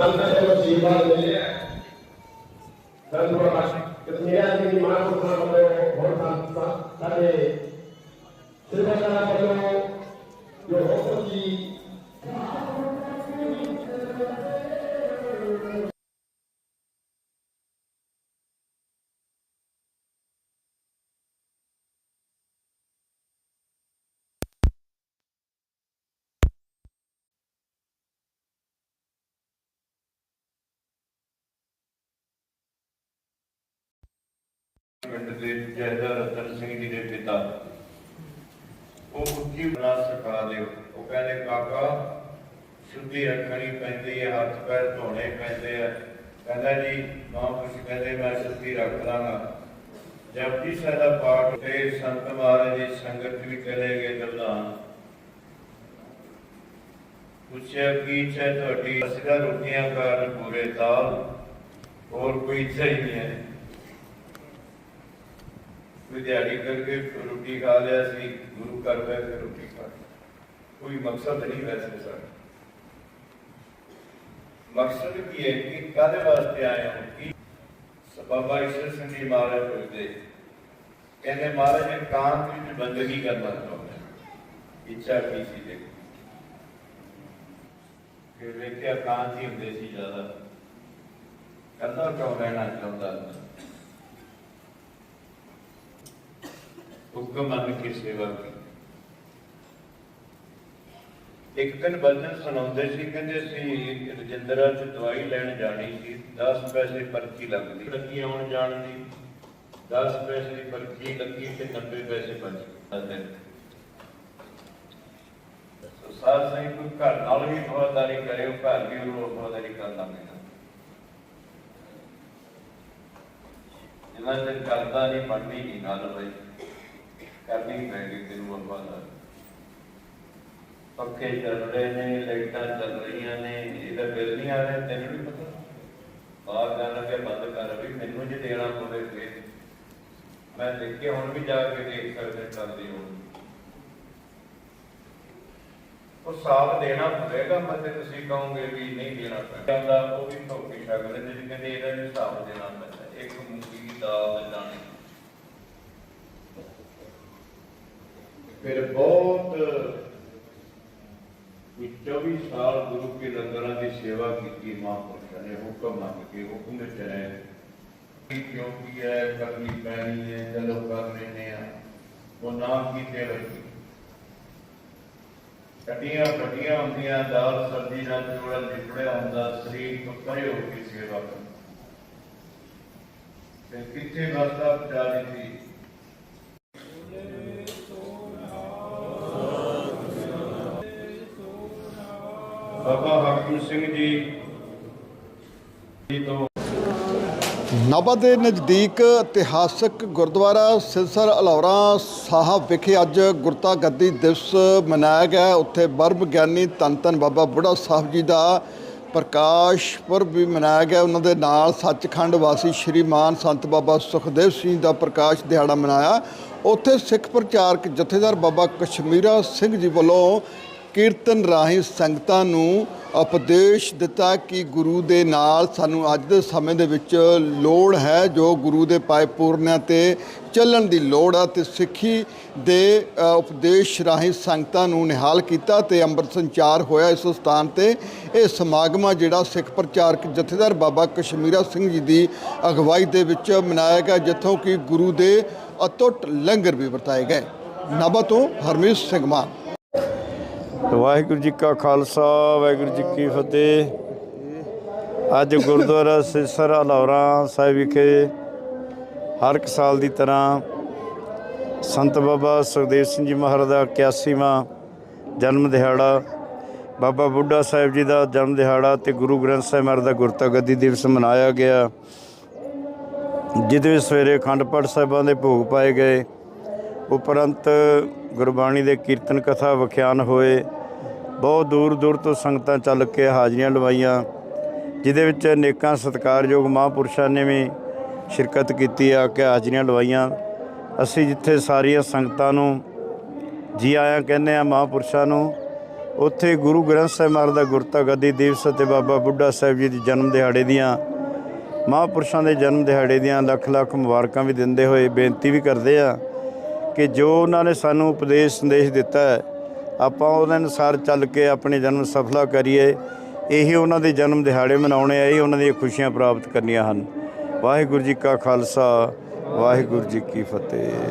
ਸੰਤ ਦੇ ਆਸ਼ੀਰਵਾਦ ਮਿਲੇ ਹੈ ਸੰਤ ਪ੍ਰਕਾਸ਼ ਕਿਤਨੀਆਂ ਦੀ ਮਾਂ ਨੂੰ ਖਾਣ ਵੱਲੋਂ ਬਹੁਤ ਸੰਤ ਪਿੰਡ ਦੇ ਜਹਦਰ ਰਤਨ ਸਿੰਘ ਜੀ ਦੇ ਪਿਤਾ। ਉਹ ਉੱਚੀ ਬਣਾ ਸਕਾ ਦਿਓ। ਉਹ ਕਹਿੰਦੇ, ਕਾਕਾ, ਸ਼ੁੱਧੀ ਰੱਖਣੀ ਪੈਂਦੀ ਹੈ, ਹੱਥ ਪੈਰ ਧੋਣੇ ਪੈਂਦੇ ਆ। ਕਹਿੰਦਾ, ਜੀ, ਮਾਂ ਕੁਛ ਕਹਿੰਦੇ, ਮੈਂ ਸ਼ੁੱਧੀ ਰੱਖ ਲਾਂਗਾ। ਜਪਜੀ ਸਾਹਿਬ ਦਾ ਪਾਠ ਤੇ ਸੰਤ ਮਹਾਰਾਜ ਦੀ ਸੰਗਤ ਵੀ ਕਰੇਗੇ ਗੱਲਾਂ ਪੁੱਛਿਆ, ਕੀ ਇੱਛਾ ਤੁਹਾਡੀ? ਅਸਗਾ ਰੋਟੀਆਂ ਕਾਰਨ ਪੂਰੇ ਤਾਲ ਹੋਰ ਕੋਈ ਇੱਛਾ ਹੀ ਹੈ। ਕੋਈ ਦਿਹਾੜੀ ਕਰਕੇ ਰੋਟੀ ਖਾ ਲਿਆ ਸੀ, ਗੁਰੂ ਘਰ ਬੈ ਕੇ ਰੋਟੀ ਖਾ ਲਈ। ਕੋਈ ਮਕਸਦ ਨਹੀਂ ਵੈਸੇ ਸਾਡਾ ਮਕਸਦ ਕੀ ਹੈ ਕਿ ਕਾਦੇ ਵਾਸਤੇ ਆਏ ਹਾਂ? ਕਿ ਬਾਬਾ ਈਸ਼ਰ ਸਿੰਘ ਜੀ ਮਹਾਰਾਜ ਪੁੱਛਦੇ, ਕਹਿੰਦੇ ਮਹਾਰਾਜ ਨੇ ਕਾਂਤ ਵਿੱਚ ਬੰਦਗੀ ਕਰਨਾ ਚਾਹੁੰਦੇ ਹਾਂ। ਇੱਛਾ ਕੀ ਸੀ ਦੇਖੋ ਕਿ ਵੇਖਿਆ ਕਾਂਤ ਹੀ ਹੁੰਦੇ ਸੀ ਜ਼ਿਆਦਾ। ਕਰਨਾ ਕਿਉਂ ਰਹਿਣਾ ਚਾਹੁੰਦਾ? ਹੁਕਮ ਮੰਨ ਕੇ ਸੇਵਾ ਕੀਤੀ। ਇੱਕ ਦਿਨ ਬਚਨ ਸੁਣਾਉਂਦੇ ਸੀ ਕਹਿੰਦੇ ਸੀ ਰਜਿੰਦਰਾ ਚ ਦਵਾਈ ਲੈਣ ਜਾਣੀ ਸੀ 10 ਪੈਸੇ ਪਰਚੀ ਲੱਗਦੀ। ਲੱਗੀ ਆਉਣ ਜਾਣ ਦੀ। 10 ਪੈਸੇ ਦੀ ਪਰਚੀ ਲੱਗੀ ਤੇ 90 ਪੈਸੇ ਬਚ ਗਏ। ਸੋ ਸਾਧ ਸੰਗਤ ਕੋਈ ਘਰ ਨਾਲ ਵੀ ਵਫਾਦਾਰੀ ਕਰੇ ਉਹ ਘਰ ਵੀ ਉਹਨੂੰ ਵਫਾਦਾਰੀ ਕਰਨਾ ਪੈਂਦਾ। ਜਿੰਨਾ ਚਿਰ ਕਰਦਾ ਨਹੀਂ ਮੰਨਣੀ ਨਹੀਂ ਗੱਲ ਬਈ। ਕਰਨੀ ਪੈਗੀ ਤੈਨੂੰ ਵਫਾਦਾਰ ਪੱਖੇ ਚੱਲ ਰਹੇ ਨੇ, ਲਾਈਟਾਂ ਚੱਲ ਰਹੀਆਂ ਨੇ ਇਹਦਾ ਬਿੱਲ ਨਹੀਂ ਆ ਰਿਹਾ, ਤੈਨੂੰ ਨਹੀਂ ਪਤਾ। ਬਾਹਰ ਜਾਣ ਲੱਗੇ ਬੰਦ ਕਰ ਵੀ ਮੈਨੂੰ ਜੇ ਦੇਣਾ ਪਵੇ ਫੇਰ ਮੈਂ ਦੇਖ ਕੇ ਹੁਣ ਵੀ ਜਾ ਕੇ ਦੇਖ ਸਕਦੇ ਚੱਲਦੀ ਹੁਣ। ਉਹ ਸਾਥ ਦੇਣਾ ਪਵੇਗਾ ਮਤੇ ਤੁਸੀਂ ਕਹੋਗੇ ਵੀ ਨਹੀਂ ਦੇਣਾ ਪੈਂਦਾ ਉਹ ਵੀ ਧੋਖੇ ਸ਼ਕਲ ਨੇ ਜੀ ਕਹਿੰਦੇ ਇਹਦਾ ਹਿਸਾਬ ਦੇਣਾ ਪੈਂਦਾ। ਇੱਕ ਮੂੰਗੀ ਦੀ ਦਾਣੇ ਫਿਰ ਬਹੁਤ, ਵੀ 24 ਸਾਲ ਗੁਰੂ ਕੇ ਲੰਗਰਾਂ ਦੀ ਸੇਵਾ ਕੀਤੀ, ਮਹਾਂਪੁਰਸ਼ਾਂ ਨੇ ਹੁਕਮ ਮੰਗ ਕੇ ਹੁਕਮ ਵਿੱਚ ਰਹੇ ਕਿ ਕਿਉਂ ਕੀ ਹੈ, ਕਰਨੀ ਪੈਣੀ ਹੈ, ਚਲੋ ਕਰ ਲੈਨੇ ਆ ਉਹ ਨਾ ਕੀਤੇ ਰਹੀ ਕੱਟੀਆਂ ਫਟੀਆਂ ਹੁੰਦੀਆਂ, ਦਾਲ ਸਬਜ਼ੀ ਨਾਲ ਜੋੜਾ ਨਿਕੜਿਆ ਹੁੰਦਾ, ਸਰੀਰ ਤੋਂ ਪਰੇ ਹੋ ਕੇ ਸੇਵਾ ਕਰ ਤੇ ਕਿੱਥੇ ਵਸਦਾ ਪਹੁੰਚਾ ਦਿੱਤੀ? ਬਾਬਾ ਹਾਕਮ ਸਿੰਘ ਜੀ ਜੀ ਤੋਂ। ਨਾਭਾ ਦੇ ਨਜ਼ਦੀਕ ਇਤਿਹਾਸਕ ਗੁਰਦੁਆਰਾ ਸਿਰਸਰ ਅਲੌਰਾ ਸਾਹਿਬ ਵਿਖੇ ਅੱਜ ਗੁਰਤਾ ਗੱਦੀ ਦਿਵਸ ਮਨਾਇਆ ਗਿਆ ਉੱਥੇ ਬਰਮ ਗਿਆਨੀ ਧੰਨ ਧੰਨ ਬਾਬਾ ਬੁੱਢਾ ਸਾਹਿਬ ਜੀ ਦਾ ਪ੍ਰਕਾਸ਼ ਪੁਰਬ ਵੀ ਮਨਾਇਆ ਗਿਆ। ਉਹਨਾਂ ਦੇ ਨਾਲ ਸੱਚਖੰਡ ਵਾਸੀ ਸ਼੍ਰੀਮਾਨ ਸੰਤ ਬਾਬਾ ਸੁਖਦੇਵ ਸਿੰਘ ਦਾ ਪ੍ਰਕਾਸ਼ ਦਿਹਾੜਾ ਮਨਾਇਆ। ਉੱਥੇ ਸਿੱਖ ਪ੍ਰਚਾਰਕ ਜਥੇਦਾਰ ਬਾਬਾ ਕਸ਼ਮੀਰਾ ਸਿੰਘ ਜੀ ਵੱਲੋਂ ਕੀਰਤਨ ਰਾਹੀਂ ਸੰਗਤਾਂ ਨੂੰ ਉਪਦੇਸ਼ ਦਿੱਤਾ ਕਿ ਗੁਰੂ ਦੇ ਨਾਲ ਸਾਨੂੰ ਅੱਜ ਦੇ ਸਮੇਂ ਦੇ ਵਿੱਚ ਲੋੜ ਹੈ, ਜੋ ਗੁਰੂ ਦੇ ਪਾਏ ਪੂਰਨਿਆਂ ਤੇ ਚੱਲਣ ਦੀ ਲੋੜ ਆ ਤੇ ਸਿੱਖੀ ਦੇ ਉਪਦੇਸ਼ ਰਾਹੀਂ ਸੰਗਤਾਂ ਨੂੰ ਨਿਹਾਲ ਕੀਤਾ ਤੇ ਅੰਮ੍ਰਿਤ ਸੰਚਾਰ ਹੋਇਆ ਇਸ ਸਥਾਨ ਤੇ। ਇਹ ਸਮਾਗਮ ਆ ਜਿਹੜਾ ਸਿੱਖ ਪ੍ਰਚਾਰਕ ਜਥੇਦਾਰ ਬਾਬਾ ਕਸ਼ਮੀਰਾ ਸਿੰਘ ਜੀ ਦੀ ਅਗਵਾਈ ਦੇ ਵਿੱਚ ਮਨਾਇਆ ਗਿਆ, ਜਿੱਥੋਂ ਕਿ ਗੁਰੂ ਦੇ ਅਤੁੱਟ ਲੰਗਰ ਵੀ ਵਰਤਾਏ ਗਏ। ਨਾਭਾ ਤੋਂ ਹਰਮੀਤ ਸਿੰਘ ਮਾਨ। ਵਾਹਿਗੁਰੂ ਜੀ ਕਾ ਖਾਲਸਾ, ਵਾਹਿਗੁਰੂ ਜੀ ਕੀ ਫਤਿਹ। ਅੱਜ ਗੁਰਦੁਆਰਾ ਸਿਸਰ ਅਲੌਰਾ ਸਾਹਿਬ ਵਿਖੇ ਹਰ ਇੱਕ ਸਾਲ ਦੀ ਤਰ੍ਹਾਂ ਸੰਤ ਬਾਬਾ ਸੁਖਦੇਵ ਸਿੰਘ ਜੀ ਮਹਾਰਾਜ ਦਾ 81ਵਾਂ ਜਨਮ ਦਿਹਾੜਾ, ਬਾਬਾ ਬੁੱਢਾ ਸਾਹਿਬ ਜੀ ਦਾ ਜਨਮ ਦਿਹਾੜਾ ਤੇ ਗੁਰੂ ਗ੍ਰੰਥ ਸਾਹਿਬ ਮਹਾਰਾਜ ਦਾ ਗੁਰਤਾ ਗੱਦੀ ਦਿਵਸ ਮਨਾਇਆ ਗਿਆ। ਜਿਹਦੇ ਵਿੱਚ ਸਵੇਰੇ ਅਖੰਡ ਪਾਠ ਸਾਹਿਬਾਂ ਦੇ ਭੋਗ ਪਾਏ ਗਏ। ਉਪਰੰਤ ਗੁਰਬਾਣੀ ਦੇ ਕੀਰਤਨ ਕਥਾ ਵਿਖਿਆਨ ਹੋਏ। ਬਹੁਤ ਦੂਰ ਦੂਰ ਤੋਂ ਸੰਗਤਾਂ ਚੱਲ ਕੇ ਹਾਜ਼ਰੀਆਂ ਲਵਾਈਆਂ, ਜਿਹਦੇ ਵਿੱਚ ਅਨੇਕਾਂ ਸਤਿਕਾਰਯੋਗ ਮਹਾਂਪੁਰਸ਼ਾਂ ਨੇ ਵੀ ਸ਼ਿਰਕਤ ਕੀਤੀ ਆ ਕੇ ਹਾਜ਼ਰੀਆਂ ਲਵਾਈਆਂ। ਅਸੀਂ ਜਿੱਥੇ ਸਾਰੀਆਂ ਸੰਗਤਾਂ ਨੂੰ ਜੀ ਆਇਆਂ ਕਹਿੰਦੇ ਆ ਮਹਾਂਪੁਰਸ਼ਾਂ ਨੂੰ, ਉੱਥੇ ਗੁਰੂ ਗ੍ਰੰਥ ਸਾਹਿਬ ਮਹਾਰਾਜ ਦਾ ਗੁਰਤਾ ਗੱਦੀ ਦਿਵਸ ਅਤੇ ਬਾਬਾ ਬੁੱਢਾ ਸਾਹਿਬ ਜੀ ਦੇ ਜਨਮ ਦਿਹਾੜੇ ਦੀਆਂ, ਮਹਾਂਪੁਰਸ਼ਾਂ ਦੇ ਜਨਮ ਦਿਹਾੜੇ ਦੀਆਂ ਲੱਖ ਲੱਖ ਮੁਬਾਰਕਾਂ ਵੀ ਦਿੰਦੇ ਹੋਏ ਬੇਨਤੀ ਵੀ ਕਰਦੇ ਆ ਕਿ ਜੋ ਉਹਨਾਂ ਨੇ ਸਾਨੂੰ ਉਪਦੇਸ਼ ਸੰਦੇਸ਼ ਦਿੱਤਾ ਹੈ ਆਪਾਂ ਉਹਦੇ ਅਨੁਸਾਰ ਚੱਲ ਕੇ ਆਪਣੇ ਜਨਮ ਸਫਲਾ ਕਰੀਏ। ਇਹੀ ਉਹਨਾਂ ਦੇ ਜਨਮ ਦਿਹਾੜੇ ਮਨਾਉਣੇ ਆ, ਇਹ ਉਹਨਾਂ ਦੀਆਂ ਖੁਸ਼ੀਆਂ ਪ੍ਰਾਪਤ ਕਰਨੀਆਂ ਹਨ। ਵਾਹਿਗੁਰੂ ਜੀ ਕਾ ਖਾਲਸਾ, ਵਾਹਿਗੁਰੂ ਜੀ ਕੀ ਫਤਿਹ।